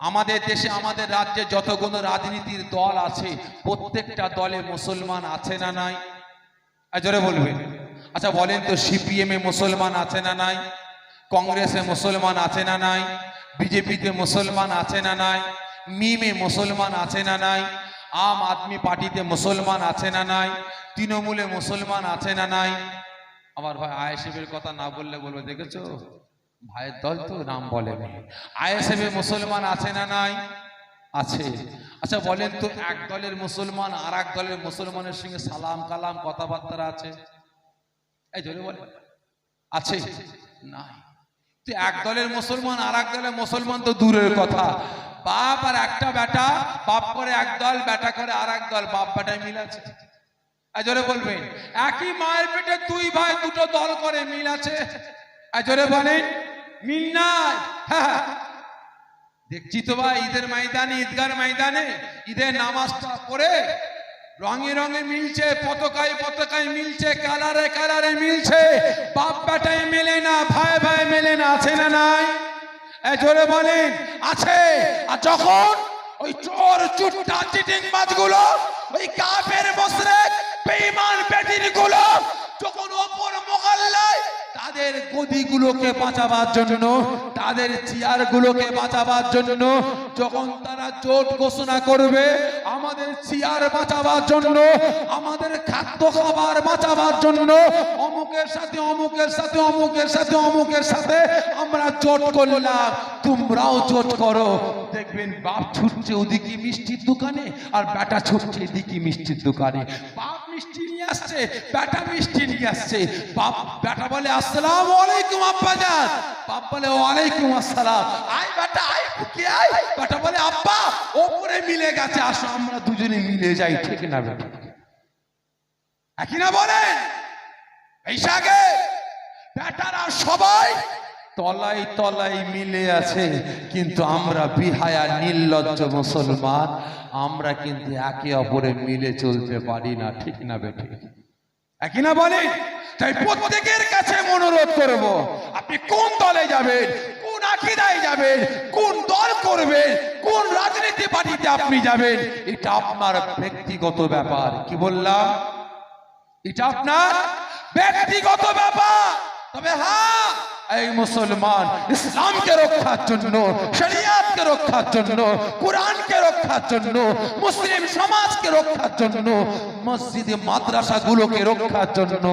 আমাদের দেশে, আমাদের রাজ্যে যতগুলো রাজনীতির দল আছে, প্রত্যেকটা দলে মুসলমান আছে না নাই? জোরে বলবেন। আচ্ছা বলেন তো, সিপিএম মুসলমান আছে না নাই? কংগ্রেসে মুসলমান আছে না নাই? বিজেপিতে মুসলমান আছে না নাই? মিমে মুসলমান আছে না নাই? আম আদমি পার্টিতে মুসলমান আছে না নাই? তৃণমূলে মুসলমান আছে না নাই? আমার ভাই আইএসএফের কথা না বললে বলবে, দেখেছ? ভাইয়ের দল তো নাম বলেনি আইএসএফে মুসলমান আছে না নাই? আছে। আচ্ছা বলেন তো এক দলের মুসলমান আর এক দলের মুসলমানের সঙ্গে সালাম কালাম কথাবার্তা আছে? এই জন্য বলে আছে? নাই। তো এক দলের মুসলমান আর এক দলের মুসলমান তো দূরের কথা। বাপ আর একটা বেটা, বাপ করে এক দল, বেটা করে আর এক দল, বাপ বেটায় মিল আছে? জোরে বলবেন। একই মায়ের পেটে দুই ভাই, দুটো দল করে মিল আছে? জোরে বলেন। হ্যাঁ দেখছি তো ভাই, ঈদের ময়দানে, ঈদগার ময়দানে ঈদের নামাজটা পড়ে রঙে রঙে মিলছে, পতাকায় পতাকায় মিলছে, কালারে কালারে মিলছে। বাপ বেটায় মেলে না, ভাই ভাই মেলে না, আছে না নাই? জোরে বলেন, আছে। আর যখন ওই চোর চুট্টা চিটিং মাছগুলো ওই কাফের বসরেক বেঈমান বেটিরগুলো যখন ওপর মহল্লায় তাদের গদিগুলোকে বাঁচাবার জন্য, তাদের চেয়ার গুলোকে বাঁচাবার জন্য, যখন তারা জোট ঘোষণা করবে, আমাদের চেয়ার বাঁচাবার জন্য, আমাদের খাদ্য খাবার বাঁচাবার জন্য, অমুকের সাথে অমুকের সাথে অমুকের সাথে অমুকের সাথে আমরা জোট করলাম। তোমরাও জোট করো দেখবেন বাপ ছুটছে ওদিকে মিষ্টির দোকানে আর বেটা ছুটছে এদিকে মিষ্টির দোকানে। বাপ মিষ্টি নিয়ে আসছে, বেটা মিষ্টি নিয়ে আসছে। বাপ, বেটা বলে, আসসালাম আলাইকুম, আব্বাজান। বাপ বলে, ওয়ালাইকুম আসসালাম। বেটা বেটা বলে, আব্বা, ওপরে মিলে গেছে, আসো, আমরা দুজনে মিলে যাই। ঠিক না বেটা। একই না বলেন? এই সাগে বেটারা সবাই তলাই তলাই মিলে আছে, কিন্তু আমরা বিহায়া নির্লজ্জ মুসলমান, আমরা কিন্তু একে অপরে মিলে চলতে পারি না, ঠিক না বেঠে? একই না বলেন তাই প্রত্যেকের কাছে মনোরোধ করব, আপনি কোন দলে যাবেন, কোন আকিদায় যাবেন, কোন দল করবেন, কোন রাজনীতি পার্টিতে আপনি যাবেন, এটা আপনার ব্যক্তিগত ব্যাপার, কি বললাম? এটা আপনার ব্যক্তিগত ব্যাপার। তবে হ্যাঁ এই মুসলমান ইসলামকে রক্ষার জন্য শরিয়াতকে রক্ষার জন্য, কোরআনকে রক্ষার জন্য, মুসলিম সমাজকে রক্ষার জন্য, মসজিদে মাদ্রাসাগুলোকে রক্ষার জন্য।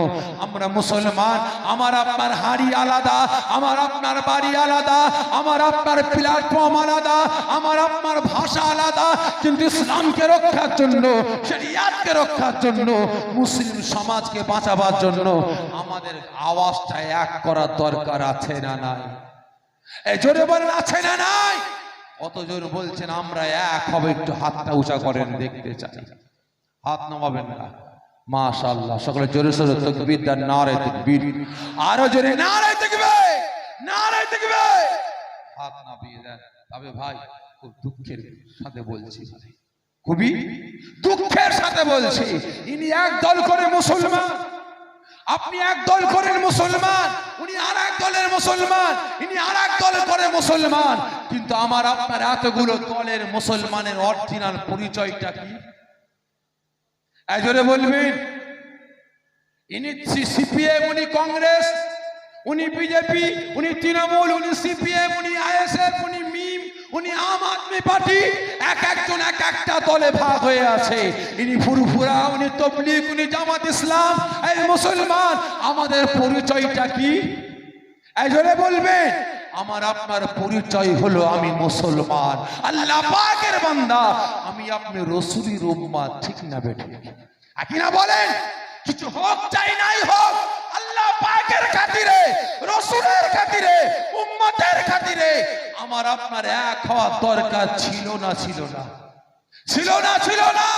আমরা মুসলমান, আমার আপনার হাড়ি আলাদা, আমার আপনার বাড়ি আলাদা, আমার আপনার প্ল্যাটফর্ম আলাদা, আমার আপনার ভাষা আলাদা। কিন্তু ইসলামকে রক্ষার জন্য, শরিয়াতকে রক্ষার জন্য, মুসলিম সমাজকে বাঁচাবার জন্য আমাদের আওয়াজটা এক করার দরকার আছে না নাই? এ জোরে বলেন, আছে না নাই? অত জোর বলছেন, আমরা এক হবে, একটু হাতটা উঁচা করেন, দেখতে চাই। হাত নামাবেন না। মাশাআল্লাহ, সকলে জোরে সোরে তকবীর দেন, নারে তকবীর। আরও জোরে, নারে তকবীর নারে তকবীর। হাত নামিয়ে দেন। তবে ভাই, খুব দুঃখের সাথে বলছি। খুবই দুঃখের সাথে বলছি। ইনি এক দল করে মুসলমান। আপনি এক দল করেন মুসলমান, উনি আর এক দলের মুসলমান, ইনি আর এক দল করে মুসলমান। কিন্তু আমার, আপনার এতগুলো দলের মুসলমানের অরিজিনাল পরিচয়টা কি? এজরে বলবেন। ইনি সিপিএম, উনি কংগ্রেস, উনি বিজেপি, উনি তৃণমূল, উনি সিপিএম, উনি আইএসএফ, উনি উনি আম আদমি পার্টি, এক একজন এক একটা দলে ভাগ হয়ে আছে। ইনি ফুরফুরা, উনি তবলিগ, উনি জামাত ইসলাম। এই মুসলমান, আমাদের পরিচয়টা কি? এই জন্য বলবেন, আমার আপনার পরিচয় হলো আমি মুসলমান। আল্লাহ পাকের বান্দা, আমি আপনি রসুলির উম্মাদ, ঠিক না বেঠে? একই না বলেন? কিছু হোক, চাই নাই হোক আল্লাহ পাকের খাতিরে, রসুলের খাতিরে, উম্মতের খাতিরে আমার আপনার এক হওয়ার দরকার ছিল না ছিল না। ছিল না ছিল না।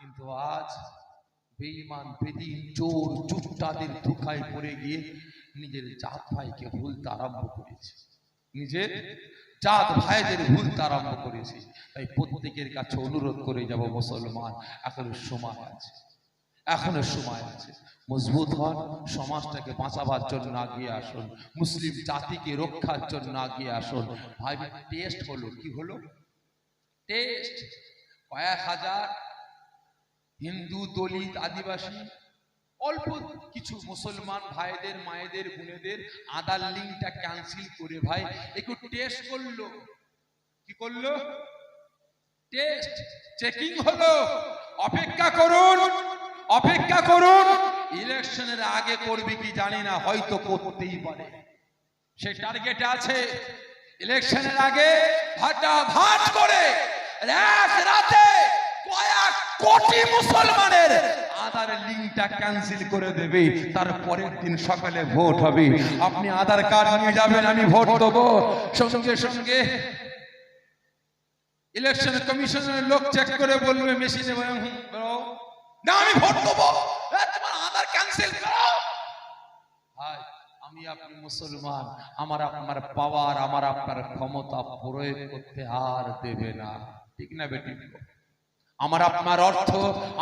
কিন্তু আজ বেঈমান, বেদিন, চোর চুট্টাদের ধোকায় পড়ে গিয়ে নিজের জাত ভাইকে ভুলতে আরম্ভ করেছে। নিজের জাত ভাইদের ভুলতে আরম্ভ করেছে। তাই প্রত্যেকের কাছে অনুরোধ করে যাব, মুসলমান, এখন সময় আছে। এখনও সময় আছে। মজবুত হন, সমাজটাকে বাঁচাবার জন্য আগিয়ে আসুন। মুসলিম জাতিকে রক্ষার জন্য আগিয়ে আসুন। ভাই টেস্ট হলো, কি হলো? টেস্ট কয়েক হাজার হিন্দু দলিত আদিবাসী, অল্প কিছু মুসলমান ভাইদের, মায়েদের, বোনেদের আধার লিঙ্কটা ক্যান্সেল করে ভাই, একটু টেস্ট করল। কি করল? টেস্ট চেকিং হলো। অপেক্ষা করুন। অপেক্ষা করুন, ইলেকশনের আগে করবে কি জানি না, হয়তো করতেই পারে। সে টার্গেট আছে। ইলেকশনের আগে ভাটা ভাট করে এক রাতে কয়েক কোটি মুসলমানের আধার লিঙ্কটা ক্যান্সেল করে দেবে। তার পরের দিন সকালে ভোট হবে। আপনি আধার কার্ড নিয়ে যাবেন, আমি ভোট দেবো। সঙ্গে সঙ্গে ইলেকশন কমিশনের লোক চেক করে বলবে, মেশিনে না, আমি ভোট দেবো। তোমার আধার ক্যান্সেল করো। আমি আপনি মুসলমান, আমার আপনার পাওয়ার, আমার আপনার ক্ষমতা প্রয়োগ করতে আর দেবে না। ঠিক না বেটি? আমার আপনার অর্থ,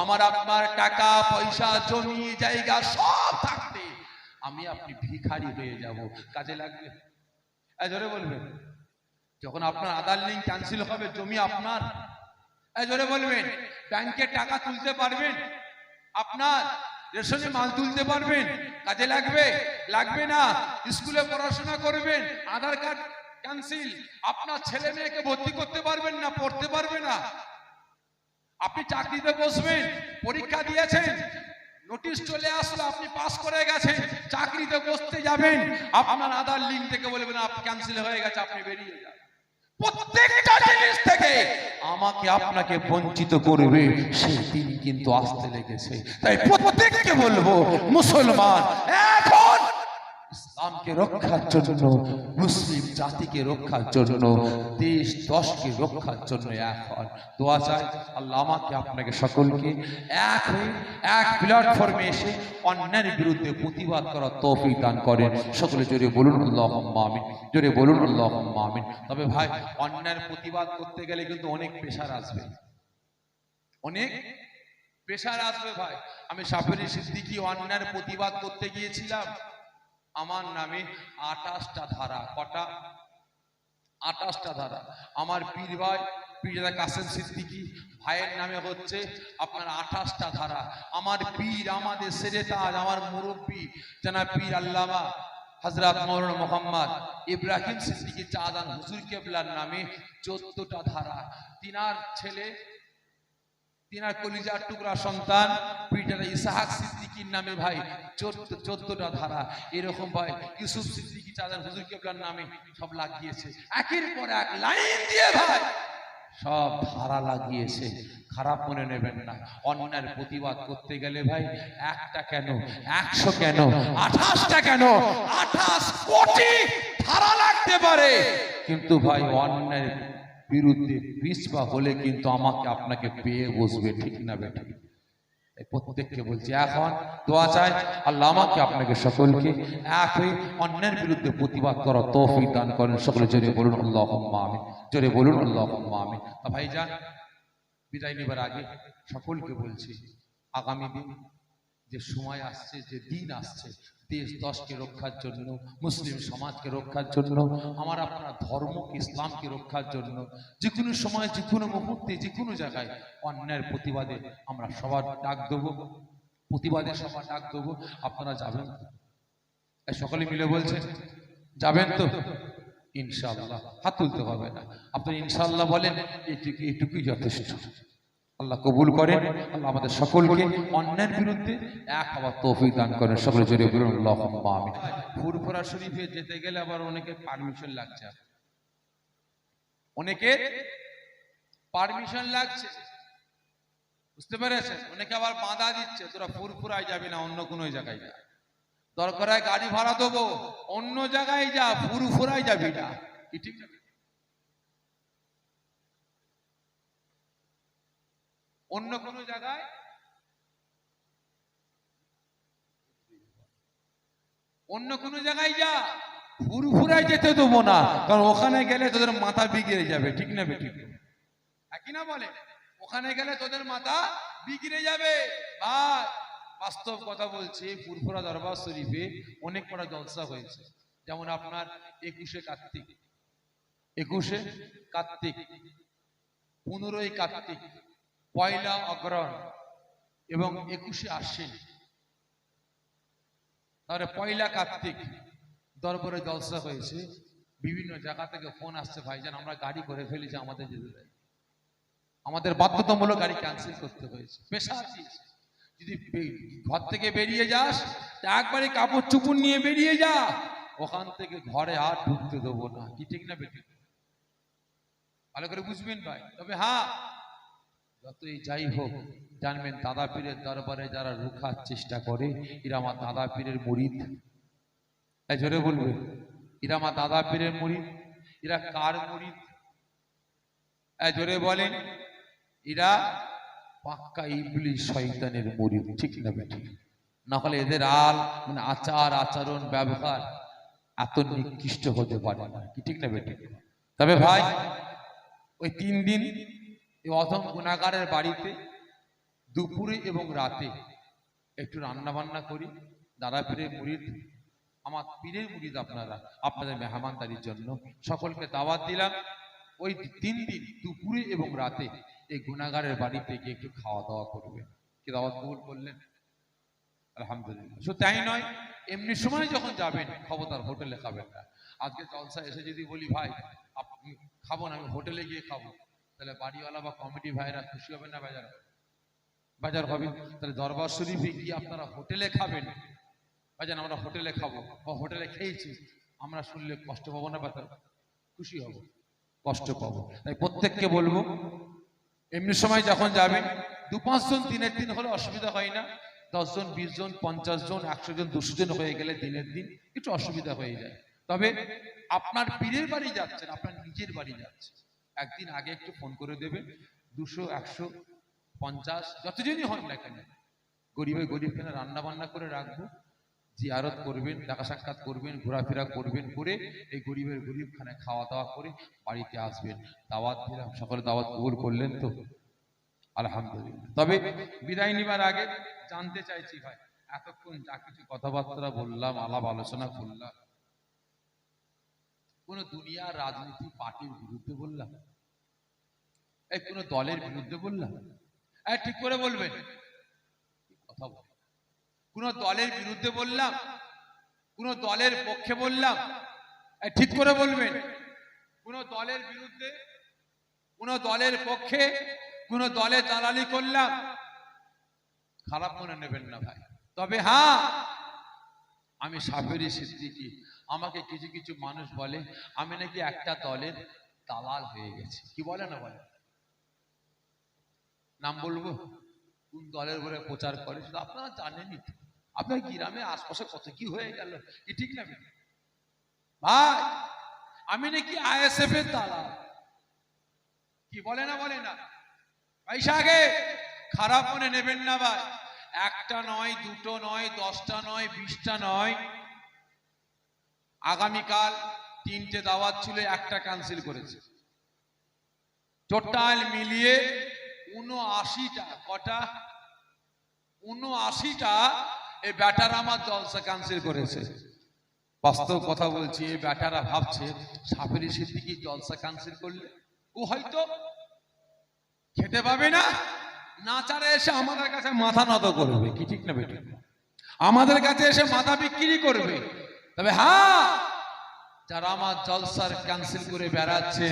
আমার আপনার টাকা, পয়সা, জমি, জায়গা সব থাকতে আমি আপনি ভিখারি হয়ে যাব। কাজে লাগবে? জোরে বলবেন। যখন আপনার আধার লিঙ্ক ক্যান্সেল হবে, জমি আপনার? জোরে বলবেন। ব্যাংকে টাকা তুলতে পারবেন? আপনার রেশনে মাল তুলতে পারবেন, কাজে লাগবে লাগবে না, স্কুলে পড়াশোনা করবেন, আধার কার্ড ক্যান্সেল, আপনার ছেলে মেয়েকে ভর্তি করতে পারবেন না, পড়তে পারবে না। আপনি চাকরিতে বসবেন, পরীক্ষা দিয়েছেন, নোটিশ চলে আসলো, আপনি পাস করে গেছেন, চাকরিতে বসতে যাবেন, আপনার আধার লিঙ্ক থেকে বলবেন আপনি ক্যান্সেল হয়ে গেছে, আপনি বেরিয়ে যান। প্রত্যেকটা জিনিস থেকে আমাকে আপনাকে বঞ্চিত করবে সেই দিন কিন্তু আসতে লেগেছে। তাই প্রত্যেককে বলব মুসলমান এখন ইসলামকে রক্ষার জন্য মুসলিম জাতিকে রক্ষার জন্য দেশ দশকে রক্ষার জন্য এক হন। দোয়া চাই আল্লাহ আমাকে আপনাকে সকলকে এক হয়ে এক প্ল্যাটফর্মে এসে অন্যায়ের বিরুদ্ধে প্রতিবাদ করার তৌফিক দান করেন। সকলে জোরে বলুন আল্লাহ আমিন। জোরে বলুন আল্লাহ আমিন। তবে ভাই অন্যায়ের প্রতিবাদ করতে গেলে কিন্তু অনেক পেশার আসবে। অনেক পেশার আসবে ভাই। আমি সাফেরি সিদ্দিকি অন্যায়ের প্রতিবাদ করতে গিয়েছিলাম। আমার নামে আঠাশটা ধারা, কটা? আঠাশটা ধারা। আমার পীর ভাই পীরদা কাসেম সিদ্দিকি ভাইয়ের নামে হচ্ছে আপনার আঠাশটা ধারা। আমার পীর, আমাদের সেরেতাজ, আমার মুরব্বী জানা পীর আল্লামা হজরত মৌলানা মোহাম্মদ ইব্রাহিম সিদ্দিকি চাঁদান হুজুর কেবলার নামে চোদ্দটা ধারা। তিনার ছেলে তিনার কলিজার টুকরা সন্তান, পিটার ইসাহাক সিদ্দিকির নামে ভাই, চোদ্দ চোদ্দটা ধারা। এরকম ভাই, ইউসুফ সিদ্দিকি চাঁদার হুজুর কেবলার নামে সব লাগিয়েছে। একের পর এক লাইন দিয়ে ভাই, সব ধারা লাগিয়েছে। খারাপ মনে নেবেন না। অন্যায়ের প্রতিবাদ করতে গেলে ভাই, একটা কেন, একশো কেন, আঠাশটা কেন, আঠাশ কোটি ধারা লাগতে পারে। কিন্তু ভাই, অন্যায়ের বিরুদ্ধে পিছপা হলে কিন্তু আমাকে আপনাকে পেয়ে বসবে, ঠিক না বেটা? প্রত্যেককে বলছি, এখন দোয়া চাই, আল্লাহ আমাকে আপনাকে সকলকে এক হয়ে অন্যের বিরুদ্ধে প্রতিবাদ করার তৌফিক দান করেন। সকলে জোরে বলুন আল্লাহ আমিন। জোরে বলুন আল্লাহ আমিন। তা ভাই যান বিদায় নেবার আগে সকলকে বলছি, আগামী দিন যে সময় আসছে, যে দিন আসছে দেশ দশকে রক্ষার জন্য, মুসলিম সমাজকে রক্ষার জন্য, আমার আপনার ধর্মকে, ইসলামকে রক্ষার জন্য যে কোনো সময় যে কোনো মুহূর্তে যে কোনো জায়গায় অন্যায়ের প্রতিবাদে আমরা সবার ডাক দেবো। প্রতিবাদে সবার ডাক দেবো। আপনারা যাবেন সকলে মিলে বলছেন, যাবেন তো? ইনশাআল্লাহ। হাত তুলতে হবে না। আপনি ইনশাআল্লাহ বলেন এইটুকু এইটুকুই যথেষ্ট। আল্লাহ কবুল করেন আল্লাহ আমাদের সকলকে অন্যের বিরুদ্ধে এক হওয়ার তৌফিক দান করেন। সকলে জোরে বলুন আমিন। ফুরফুরা শরীফে যেতে গেলে আবার অনেকে পারমিশন লাগছে। অনেকে পারমিশন লাগছে। বুঝতে পেরেছেন? অনেকে আবার বাঁধা দিচ্ছে, তোরা ফুরফুরায় যাবি না, অন্য কোনো জায়গায় যা। দরকার গাড়ি ভাড়া দেবো, অন্য জায়গায় যা, ফুরফুরায় যাবি না। কি ঠিক অন্য কোনো জায়গায়? অন্য কোনো জায়গায় যা? ফুরফুরায় যেতে দেবো না। কারণ ওখানে গেলে তোদের মাথা বিগড়ে যাবে ঠিক না বেঠিক? একই না বলে? ওখানে গেলে তোদের মাথা বিগড়ে যাবে। ভাই বাস্তব কথা বলছি ফুরফুরা দরবার শরীফে অনেক কটা জলসা হয়েছে। যেমন আপনার একুশে কার্তিক। একুশে কার্তিক। পনেরোই কার্তিক। পয়লা অগ্রহণ এবং একুশে আশ্বিন। তারপরে পয়লা কার্তিক দরবারে জলসা হয়েছে। বিভিন্ন জায়গা থেকে ফোন আসছে, ভাইজান, আমরা গাড়ি করে ফেলেছি আমাদের যেতে দেয় আমাদের বাধ্যতামূলক গাড়ি ক্যান্সেল করতে হয়েছে। পেশা যদি ঘর থেকে বেরিয়ে যাস, একবারে কাপড় চুপুর নিয়ে বেরিয়ে যা। ওখান থেকে ঘরে আর ঢুকতে দেবো না। কি ঠিক না বেটি ভালো করে বুঝবেন ভাই? তবে হ্যাঁ যতই যাই হোক, জানবেন দাদা পীরের দরবারে যারা রুখার চেষ্টা করে, এরা আমার দাদা পীরের মরিদ এই জোরে বলবে, এরা আমার দাদা পীরের মরিদ এরা কার মরিদ জোরে বলেন, এরা পাক্কা ইবলি শয়তানের মুরিদ ঠিক না বেটি? না হলে এদের আল মানে আচার, আচরণ, ব্যবহার এত নিকৃষ্ট হতে পারে না, কি ঠিক না বেটি? তবে ভাই, ওই তিন দিন এই অধম গুণাগারের বাড়িতে দুপুরে এবং রাতে একটু রান্না বান্না করি। দাদা পীরের মুড়িদ, আমার পীরের মুড়িদ আপনারা, আপনাদের মেহমানদারির জন্য সকলকে দাওয়াত দিলাম। ওই তিন দিন, দুপুরে এবং রাতে এই গুণাগারের বাড়িতে গিয়ে একটু খাওয়া দাওয়া করবে। কি দাওয়াত কবুল করলেন? আলহামদুলিল্লাহ। শুধু তাই নয়, এমনি সময় যখন যাবেন, খবরদার হোটেলে খাবেন না। আজকে জলসা এসে যদি বলি, ভাই, আপনি খাব না, আমি হোটেলে গিয়ে খাব। তাহলে বাড়িওয়ালা বা কমিটি ভাইরা খুশি হবে না বাজার বাজার হবে। তাহলে দরবার শরীফে গিয়ে আপনারা হোটেলে খাবেন। বাজান আমরা হোটেলে খাব বা হোটেলে খেয়েছি। আমরা শুনলে কষ্ট পাবো না বাজার খুশি হব। কষ্ট পাবো। তাই প্রত্যেককে বলব, এমনি সময় যখন যাবেন, দু পাঁচজন দিনের দিন হলে অসুবিধা হয় না। দশজন বিশ জন, পঞ্চাশ জন, একশো জন, দুশো জন হয়ে গেলে দিনের দিন একটু অসুবিধা হয়ে যায়। তবে আপনার পীরের বাড়ি যাচ্ছেন, আপনার নিজের বাড়ি যাচ্ছে একদিন আগে একটু ফোন করে দেবেন দুশো, একশো, পঞ্চাশ, যতজনই হন না কেন। গরিবে গরিবখানে রান্না বান্না করে রাখব? জিয়ারত করবেন দেখা সাক্ষাৎ করবেন, ঘোরাফেরা করবেন করে এই গরিবের গরিবখানে খাওয়া দাওয়া করে বাড়িতে আসবেন। দাওয়াত দিলাম, সকলে দাওয়াত কবুল করলেন তো? আলহামদুলিল্লাহ। তবে বিদায় নিবার আগে জানতে চাইছি ভাই, এতক্ষণ যা কিছু কথাবার্তা বললাম, আলাপ আলোচনা করলাম কোন দুনিয়ার রাজনীতি পার্টির বিরুদ্ধে বললাম। এই কোন দলের বিরুদ্ধে বললাম। এই ঠিক করে বলবেন। কথা বল কোন দলের বিরুদ্ধে বললাম, কোন দলের পক্ষে বললাম ঠিক করে বলবেন। কোন দলের বিরুদ্ধে, কোন দলের পক্ষে, কোন দলে দালালি করলাম। খারাপ মনে নেবেন না ভাই। তবে হ্যাঁ আমি সাফেরি সিদ্দিকি। আমাকে কিছু কিছু মানুষ বলে, আমি নাকি একটা দলের দালাল হয়ে গেছি। কি বলে না বলে? নাম বলব? কোন দলের বলে প্রচার করে? শুধু আপনারা জানেনই আপনার গ্রামে আশপাশে কত কি হয়ে গেল? কি ঠিক না ভাই, আমি নাকি আইএসএফ এর দালাল। কি বলে না বলে না? পয়সা আগে খারাপ মনে নেবেন না ভাই। একটা নয়, দুটো নয়, দশটা নয়, বিশটা নয়। আগামীকাল তিনটে দাওয়াত ছিল, একটা ক্যান্সেল করেছে। টোটাল মিলিয়ে উনআশিটা কটা? উনআশিটা এই ব্যাটার আমার জলসা ক্যান্সেল করেছে। বাস্তব কথা বলছি, এই ব্যাটারা ভাবছে সাপেরি সিদ্দিকি জলসা ক্যান্সেল করলে ও হয়তো খেতে পাবে না নাচারে এসে আমাদের কাছে মাথা নত করবে, কি ঠিক না বেটি? আমাদের কাছে এসে মাথা বিক্রি করবে। তবে হ্যাঁ যারা আমার জলসার ক্যান্সেল করে বেড়াচ্ছে,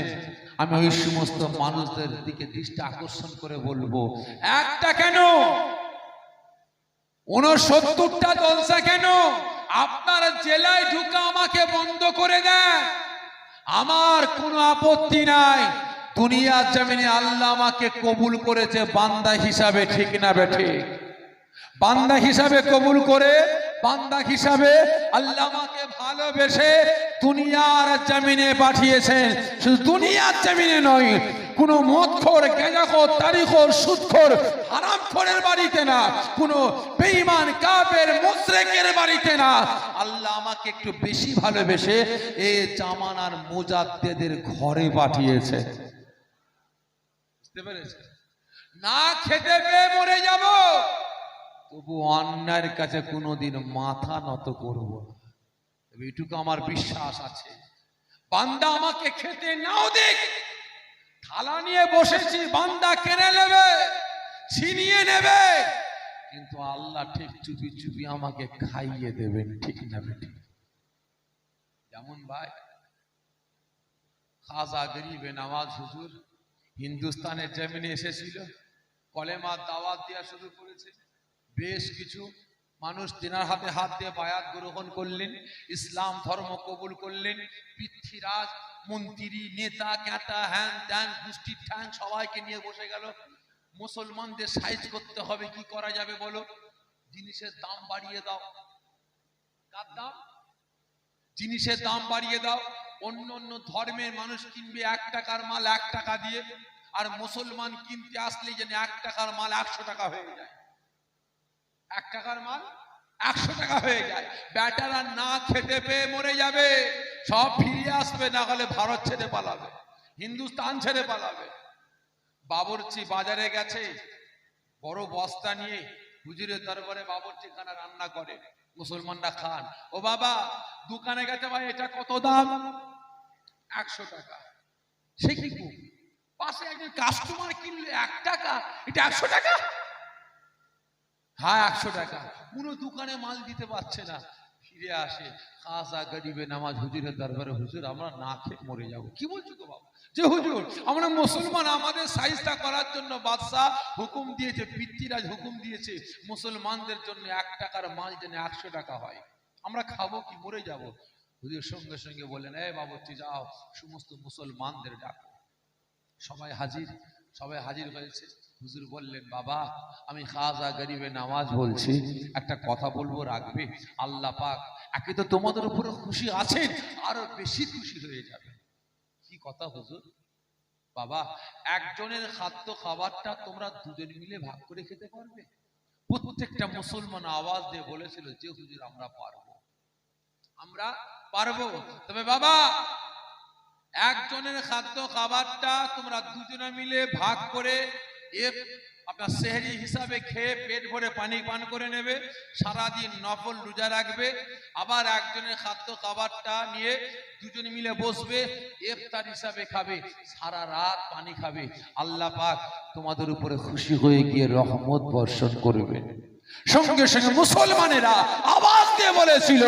আমি ওই সমস্ত মানুষদের দিকে দৃষ্টি আকর্ষণ করে বলব, একটা কেন? উনসত্তরটা জলসা কেন? আপনার জেলায় ঢুকে আমাকে বন্ধ করে দেন। আমার কোনো আপত্তি নাই। দুনিয়ার জমিনে আল্লাহ আমাকে কবুল করেছে বান্দা হিসাবে, ঠিক না বেঠে বান্দা হিসাবে কবুল করে বান্দা হিসাবে আল্লাহ আমাকে ভালোবেসে দুনিয়ার জমিনে পাঠিয়েছেন শুধু দুনিয়ার জমিনে নয়, কোন মদখোর, গেজাখোর, তারিখোর, সুদখোর, হারামখোরের বাড়িতে না, কোন বেঈমান, কাফের, মুশরিকের বাড়িতে না। আল্লাহ আমাকে একটু বেশি ভালোবেসে এ জামানার মুজাদ্দেদের ঘরে পাঠিয়েছে। বুঝতে পেরেছে না খেতে পেয়ে মরে যাব। তবু অন্যায়ের কাছে কোনোদিন মাথা নত করব এটুকু আমার বিশ্বাস আছে। বান্দা আমাকে খেতে নাও দেখ থালা নিয়ে বসেছি, বান্দা কেড়ে নেবে, ছিনিয়ে নেবে। কিন্তু আল্লাহ ঠিক চুপি চুপি আমাকে খাইয়ে দেবেন, ঠিক না বেটি যেমন ভাই, খাজা গরিবে নামাজ হুজুর, হিন্দুস্তানের জমিনে এসেছিল, কলেমার দাওয়াত দেওয়া শুরু করেছে। বেশ কিছু মানুষ তেনার হাতে হাত দিয়ে বায়াত গ্রহণ করলেন, ইসলাম ধর্ম কবুল করলেন, পৃথ্বীরাজ, মন্ত্রী, নেতা, ক্যাটা, হ্যান ত্যান গোষ্ঠীর ঠ্যাং সবাইকে নিয়ে বসে গেল। মুসলমানদের সাইজ করতে হবে, কি করা যাবে বলো? জিনিসের দাম বাড়িয়ে দাও। কার দাম? জিনিসের দাম বাড়িয়ে দাও। অন্য অন্য ধর্মের মানুষ কিনবে এক টাকার মাল এক টাকা দিয়ে, আর মুসলমান কিনতে আসলে যেন এক টাকার মাল একশো টাকা হয়ে যায়। এক টাকার মাল একশো টাকা হয়ে যায়। ব্যাটারা না খেতে পেয়ে মরে যাবে। সব ফিরে আসবে, না হলে ভারত ছেড়ে পালাবে, হিন্দুস্তান ছেড়ে পালাবে। বাবরচি বাজারে গেছে, বড় বস্তা নিয়ে হুজুরের দরবারে বাবরচি খানা রান্না করে, মুসলমানরা খান। ও বাবা, দোকানে গেছে ভাই, এটা কত দাম? একশো টাকা। সে কি? পাশে একজন কাস্টমার কিনলে এক টাকা? এটা একশো টাকা? হ্যাঁ একশো টাকা। কোনো দোকানে মাল দিতে পারছে না। ফিরে আসে, খাসা গরিবে নামাজ হুজুরের দরবারে, হুজুর, আমরা না খেয়ে মরে যাব। কি বলছো গো বাবা? যে হুজুর, আমরা মুসলমান, আমাদের সাইজটা করার জন্য বাদশাহ হুকুম দিয়েছে, পিতৃরাজ হুকুম দিয়েছে, মুসলমানদের জন্য এক টাকার মাল যেন একশো টাকা হয়। আমরা খাব কি, মরে যাব? হুজুর সঙ্গে সঙ্গে বললেন এই বাবুর্চি, যাও, সমস্ত মুসলমানদের ডাকো। সবাই হাজির সবাই হাজির হয়েছে। হুজুর বললেন, বাবা, আমি খাজা গরিবে নামাজ বলছি, একটা কথা বলব রাখবে? আল্লাহ পাক একে তো তোমাদের উপরে খুশি আছেন, আরও বেশি খুশি হয়ে যাবে। কি কথা হুজুর? বাবা, একজনের খাদ্য খাবারটা তোমরা দুজন মিলে ভাগ করে খেতে পারবে? প্রত্যেকটা মুসলমান আওয়াজ দিয়ে বলেছিল, যে হুজুর, আমরা পারব। আমরা পারব। তবে বাবা, একজনের খাদ্য খাবারটা তোমরা দুজনে মিলে ভাগ করে এ আপনার সেহরি হিসাবে খেয়ে পেট ভরে পানি পান করে নেবে, সারাদিন নফল রোজা রাখবে, আবার একজনের খাদ্য খাবারটা নিয়ে দুজন মিলে বসবে, ইফতার হিসাবে খাবে, সারা রাত পানি খাবে। আল্লাহ পাক তোমাদের উপরে খুশি হয়ে গিয়ে রহমত বর্ষণ করবে। সঙ্গে সঙ্গে মুসলমানেরা আওয়াজ দিয়ে বলেছিল,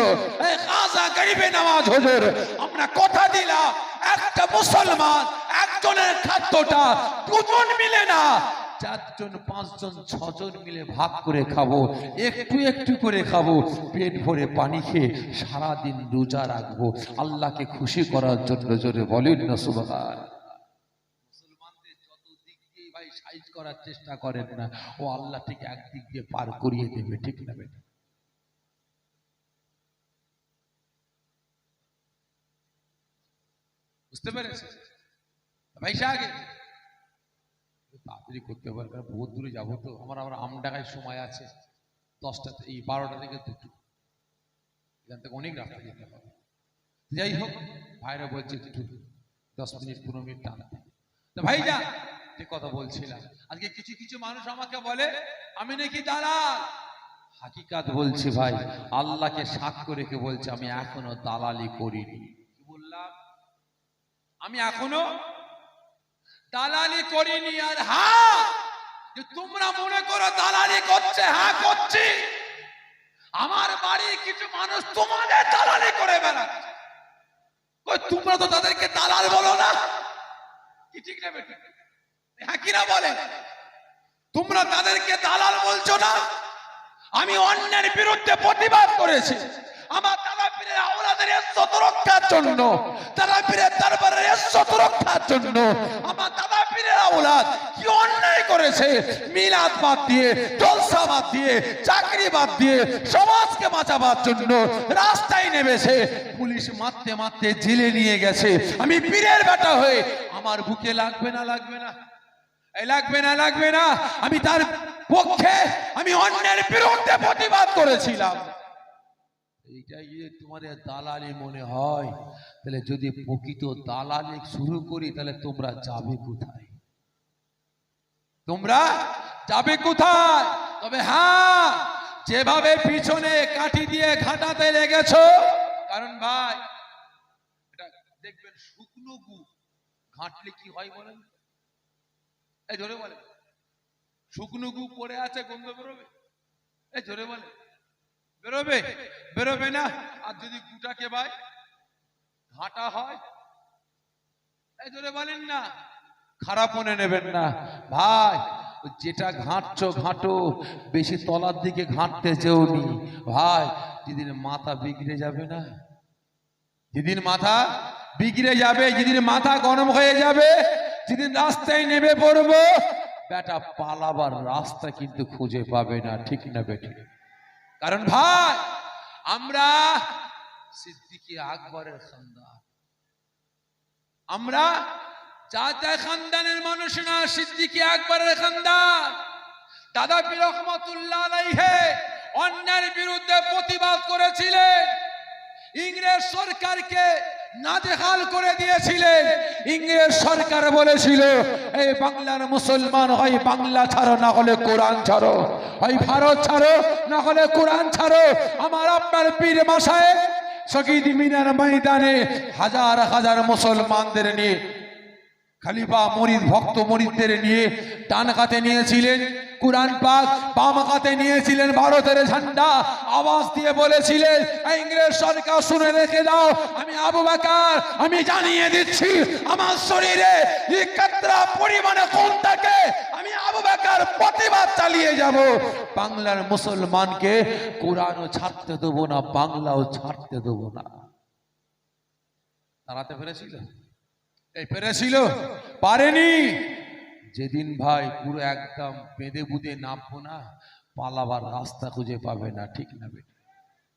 "এই খাজা গরিবে নামাজ হুজুর, আমরা কথা দিলাম, একটা মুসলমান একজনের খাদ্যটা দুজন মিলে না, চারজন, পাঁচজন, ছজন মিলে ভাগ করে খাব, একটু একটু করে খাব, পেট ভরে পানি খেয়ে সারাদিন রোজা রাখব। আল্লাহকে খুশি করার জন্য জোরে বলেন না সাইজ করার চেষ্টা করেন না, ও আল্লাহ ঠিক একদিক দিয়ে পার করিয়ে দেবে, ঠিক না বেটা? বুঝতে পেরেছে তাড়াতাড়ি করতে পারবে কারণ বহুত দূরে যাব তো। আমার আমার আমডাঙ্গায় সময় আছে। দশটা এই বারোটা থেকে দুটো। এখান থেকে অনেক রাস্তা যেতে হবে। যাই হোক, ভাইরা বলছে একটু দশ মিনিট, পনেরো মিনিট টানতে তো ভাই যা, যে কথা বলছিলাম। আজকে কিছু কিছু মানুষ আমাকে বলে, আমি নাকি দালাল। হাকিকাত বলছি ভাই, আল্লাহকে সাক্ষ্য রেখে বলছে, আমি এখনও দালালি করিনি। কি বললাম? আমি এখনও দালালি করিনি আর হ্যাঁ যে তোমরা মনে করো দালালি করছে হ্যাঁ করছি। আমার বাড়ির কিছু মানুষ তোমাদের দালালি করে বেড়াচ্ছে। তোমরা তো তাদেরকে দালাল বলো না? কি ঠিক না হ্যাঁ কিনা বলে? তোমরা তাদেরকে দালাল বলছো না? আমি অন্যের বিরুদ্ধে প্রতিবাদ করেছি আমার দাদা পীরের আওলাদের ইজ্জত রক্ষার জন্য দাদা পীরের দরবারের ইজ্জত রক্ষার জন্য আমার দাদা পীরের আওলাদ কি অন্যায় করেছে? মিলাদ বাদ দিয়ে, জলসা বাদ দিয়ে, চাকরি বাদ দিয়ে, সমাজকে বাঁচাবার জন্য রাস্তায় নেমেছে। পুলিশ মারতে মারতে জেলে নিয়ে গেছে। আমি পীরের বেটা হয়ে, আমার বুকে লাগবে না লাগবে না? লাগবে না লাগবে না? আমি তার পক্ষে, আমি অন্যের বিরুদ্ধে প্রতিবাদ করেছিলাম। এইটা গিয়ে তোমাদের দালালি মনে হয়, তাহলে যদি প্রকৃত দালালি শুরু করি, তাহলে তোমরা যাবে কোথায়? তোমরা যাবে কোথায়? তবে হ্যাঁ যেভাবে পিছনে কাঠি দিয়ে ঘাটাতে লেগেছো, কারণ ভাই, এটা দেখবেন শুকনো গু ঘাটলে কি হয় বলেন? এই ধরে বলেন। শুকনো গু পড়ে আছে গন্ধ বেরোবে? এই ধরে বলে বেরোবে? বেরোবে না? আর যদি গুটাকে ভাই, ঘাটা হয়? এই ধরে বলেন না। খারাপ মনে নেবেন না। ভাই, যেটা ঘাঁটছো, ঘাঁটো। বেশি তলার দিকে ঘাঁটতে চেওনি ভাই, যেদিন মাথা বিগড়ে যাবে না? যেদিন মাথা বিগড়ে যাবে, যেদিন মাথা গরম হয়ে যাবে, যেদিন রাস্তায় নেমে পড়ব বেটা পালাবার রাস্তা কিন্তু খুঁজে পাবে না। ঠিক না বেটি কারণ ভাই, আমরা সিদ্দিকি আকবরের খানদান আমরা চাচা খানদানের মানুষ না, সিদ্দিকি আকবরের খানদান। দাদা রহমতুল্লাহ আলাইহে অন্যের বিরুদ্ধে প্রতিবাদ করেছিলেন। ইংরেজ সরকারকে নাজেহাল করে দিয়েছিলেন। ইংরেজ সরকার বলেছিল, এই বাংলার মুসলমান হয়, বাংলা ছাড়ো, না হলে কোরআন ছাড়ো। হয় ভারত ছাড়ো, না হলে কোরআন ছাড়ো। আমার আপনার পীর মাসায় শহীদ মিনার ময়দানে হাজার হাজার মুসলমানদের নিয়ে, খালিফা মরিদ, ভক্ত মরিদদের নিয়ে টান কাতে নিয়েছিলেন। কুরআন পাক বাম কাতে নিয়েছিলেন ভারতের ঝান্ডা। আওয়াজ দিয়ে বলেছিলেন ইংরেজ সরকার, শুনে রেখে দাও, আমি আবু বাকার, আমি জানিয়ে দিচ্ছি, আমার শরীরে ইকাত্রা পরিমাণে কোন থাকে, আমি আবু বাকার প্রতিবাদ চালিয়ে যাব। বাংলার মুসলমানকে কোরআনও ছাড়তে দেবো না, বাংলাও ছাড়তে দেবো না। দাঁড়াতে পেরেছিল? এই পেরেছিল? পারেনি? যেদিন ভাই পুরো একদম বেঁধে বুঁধে নামবো না, পালাবার রাস্তা খুঁজে পাবে না, ঠিক না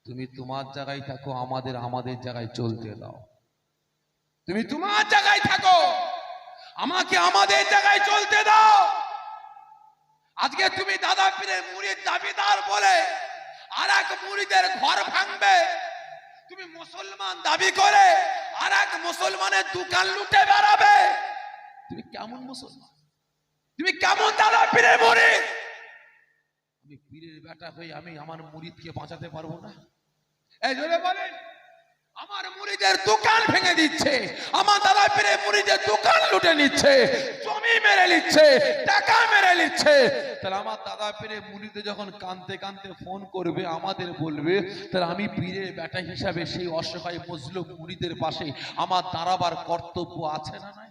তুমি তোমার জায়গায় থাকো, আমাদের আমাদের জায়গায় চলতে দাও। তুমি তোমার জায়গায় থাকো, আমাকে আমাদের জায়গায় চলতে দাও। আজকে তুমি দাদা পীরের মুড়ির দাবিদার বলে আর এক মুড়িদের ঘর ভাঙবে। তুমি মুসলমান দাবি করে আর এক মুসলমানের দোকান লুটে বেড়াবে। তুমি কেমন মুসলমান? তুমি কেমন দাদা পীরের মুড়ি? আমি পীরের বেটা হয়ে আমি আমার মুরিদকে বাঁচাতে পারব না। এই জোরে বলেন। আমার মুড়িদের দোকান ভেঙে দিচ্ছে। আমার দাদা পীরের মুড়িদের দোকান লুটে নিচ্ছে। জমি মেরে নিচ্ছে। টাকা মেরে নিচ্ছে। তাহলে আমার দাদা পীরে মুড়িতে যখন কানতে কানতে ফোন করবে আমাদের বলবে তাহলে আমি পীরের বেটা হিসাবে সেই অসহায় মজলুম মুড়িদের পাশে আমার দাঁড়াবার কর্তব্য আছে না নাই?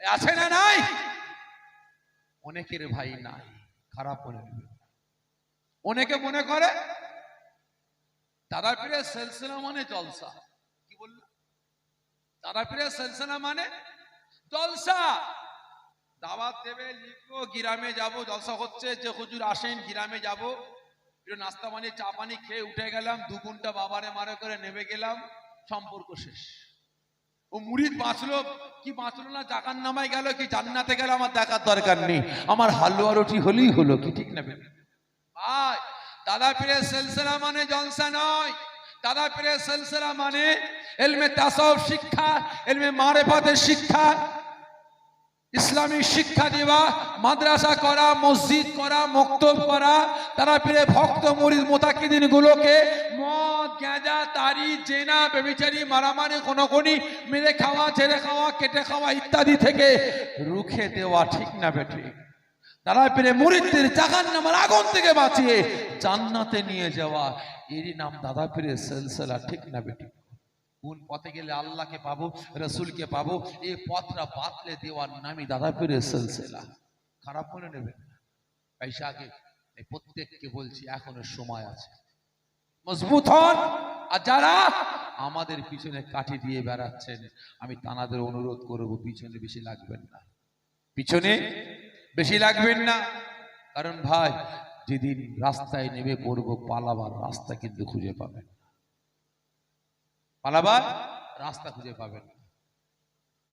আছে না নাই? অনেকের ভাই নাই, খারাপ মনে অনেকে মনে করে দাদা পীরের সেলসিলা মানে জলসা। কি বলল? দাদা পীরের সেলসিলা মানে জলসা। দাওয়াত দেবে লিখব গ্রামে যাব, জলসা হচ্ছে যে হুজুর আসেন, গ্রামে যাব। নাস্তা পানি, চা পানি খেয়ে উঠে গেলাম, দু ঘণ্টা বাবারে মারে করে নেমে গেলাম, সম্পর্ক শেষ। ও মুড়ির বাঁচলো। কি বাঁচলো না? জাকার নামায় গেল কি জান্নাতে গেল? আমার দেখার দরকার নেই। আমার হালুয়া রুটি হলেই হলো কি, ঠিক না? ভাই দাদা পীরের সেলসেলা মানে জলসা নয়। দাদা পীরের সিলসিলা মানে এলমে তাসব শিক্ষা, এলমে মারেফাতের শিক্ষা ইসলামী শিক্ষা দেওয়া মাদ্রাসা করা, মসজিদ করা, মক্তব করা তারা পীরে ভক্ত মরিদ মোতাকিদিন গুলোকে মদ গাঁজা তারি, জেনা বেবিচারি মারামারি কোনকনি মেরে খাওয়া, ছেড়ে খাওয়া, কেটে খাওয়া ইত্যাদি থেকে রুখে দেওয়া ঠিক না বেঠে তারা পেরে মরিদদের জাগান নামার আগুন থেকে বাঁচিয়ে জান্নাতে নিয়ে যাওয়া, এরই নাম দাদা পীরের সিলসিলা ঠিক না বেটি কোন পথে গেলে আল্লাহকে পাবো, রসুলকে পাবো, এই পথটা বাতলে দেওয়ার নামই দাদা পীরের সিলসিলা। খারাপ মনে নেবেন না। পয়সা আগে প্রত্যেককে বলছি, এখনও সময় আছে। মজবুত হন। আর যারা আমাদের পিছনে কাঠি দিয়ে বেড়াচ্ছেন, আমি তানাদের অনুরোধ করব, পিছনে বেশি লাগবেন না। পিছনে বেশি লাগবেন না। কারণ ভাই, যেদিন রাস্তায় নেমে পড়ব, পালাবার রাস্তা কিন্তু খুঁজে পাবেন। পালাবার রাস্তা খুঁজে পাবেন।